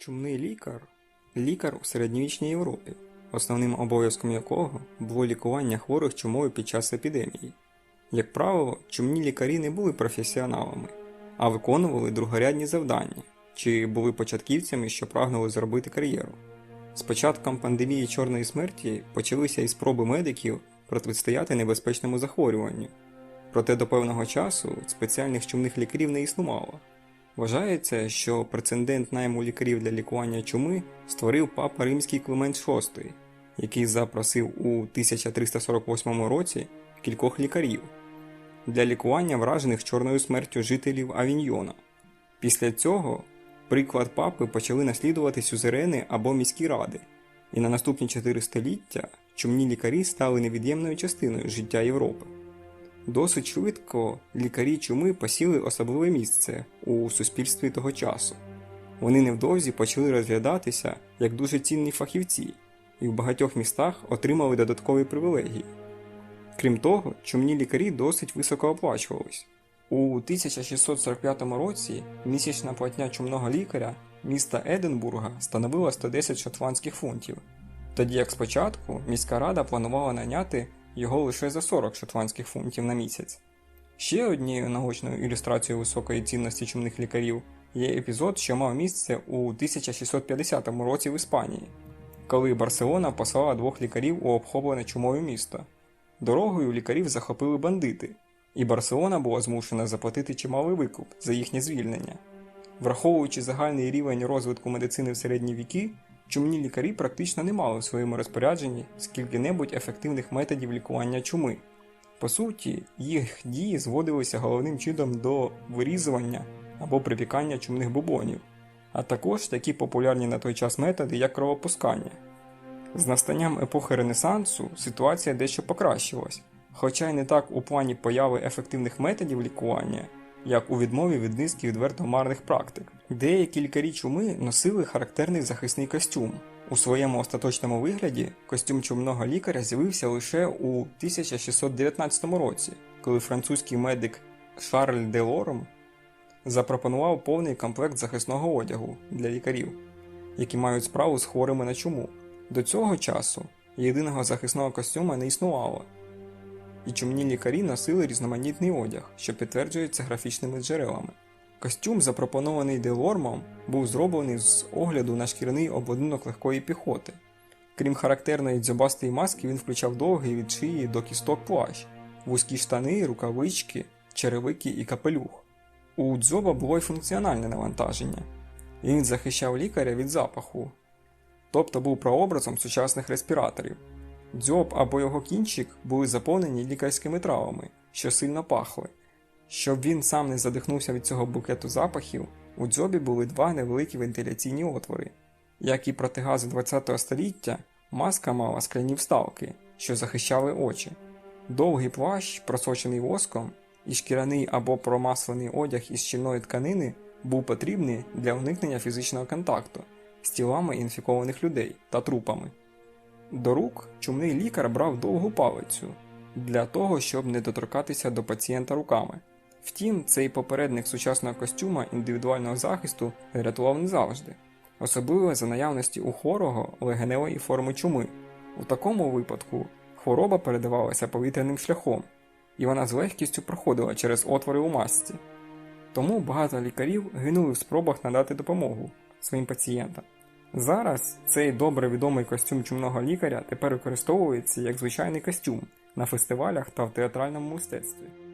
Чумний лікар лікар у середньовічній Європі, основним обов'язком якого було лікування хворих чумою під час епідемії. Як правило, чумні лікарі не були професіоналами, а виконували другорядні завдання чи були початківцями, що прагнули зробити кар'єру. З початком пандемії чорної смерті почалися і спроби медиків протистояти небезпечному захворюванню. Проте до певного часу спеціальних чумних лікарів не існувало. Вважається, що прецедент найму лікарів для лікування чуми створив папа римський Климент VI, який запросив у 1348 році кількох лікарів для лікування вражених чорною смертю жителів Авіньйона. Після цього приклад папи почали наслідувати сюзерени або міські ради, і на наступні чотири століття чумні лікарі стали невід'ємною частиною життя Європи. Досить швидко лікарі чуми посіли особливе місце у суспільстві того часу. Вони невдовзі почали розглядатися як дуже цінні фахівці і в багатьох містах отримали додаткові привілегії. Крім того, чумні лікарі досить високо оплачувались. У 1645 році місячна платня чумного лікаря міста Единбурга становила 110 шотландських фунтів, тоді як спочатку міська рада планувала наняти його лише за 40 шотландських фунтів на місяць. Ще однією наочною ілюстрацією високої цінності чумних лікарів є епізод, що мав місце у 1650 році в Іспанії, коли Барселона послала двох лікарів у обхоплене чумою місто. Дорогою лікарів захопили бандити, і Барселона була змушена заплатити чималий викуп за їхнє звільнення. Враховуючи загальний рівень розвитку медицини в середні віки, чумні лікарі практично не мали в своєму розпорядженні скільки-небудь ефективних методів лікування чуми. По суті, їх дії зводилися головним чином до вирізування або припікання чумних бубонів, а також такі популярні на той час методи, як кровопускання. З настанням епохи Ренесансу ситуація дещо покращилась, хоча й не так у плані появи ефективних методів лікування, як у відмові від низки відверто марних практик. Деякі лікарі чуми носили характерний захисний костюм. У своєму остаточному вигляді костюм чумного лікаря з'явився лише у 1619 році, коли французький медик Шарль де Лорм запропонував повний комплект захисного одягу для лікарів, які мають справу з хворими на чуму. До цього часу єдиного захисного костюма не існувало, і чумні лікарі носили різноманітний одяг, що підтверджується графічними джерелами. Костюм, запропонований Делормом, був зроблений з огляду на шкіряний обладунок легкої піхоти. Крім характерної дзьобастої маски, він включав довгий від шиї до кісток плащ, вузькі штани, рукавички, черевики і капелюх. У дзьоба було й функціональне навантаження. Він захищав лікаря від запаху, тобто був прообразом сучасних респіраторів. Дзьоб або його кінчик були заповнені лікарськими травами, що сильно пахли. Щоб він сам не задихнувся від цього букету запахів, у дзьобі були два невеликі вентиляційні отвори. Як і протигази ХХ століття, маска мала скляні вставки, що захищали очі. Довгий плащ, просочений воском, і шкіряний або промаслений одяг із щільної тканини був потрібний для уникнення фізичного контакту з тілами інфікованих людей та трупами. До рук чумний лікар брав довгу палицю для того, щоб не доторкатися до пацієнта руками. Втім, цей попередник сучасного костюма індивідуального захисту рятував не завжди, особливо за наявності у хворого легеневої форми чуми. У такому випадку хвороба передавалася повітряним шляхом, і вона з легкістю проходила через отвори у масці. Тому багато лікарів гинули в спробах надати допомогу своїм пацієнтам. Зараз цей добре відомий костюм чумного лікаря тепер використовується як звичайний костюм на фестивалях та в театральному мистецтві.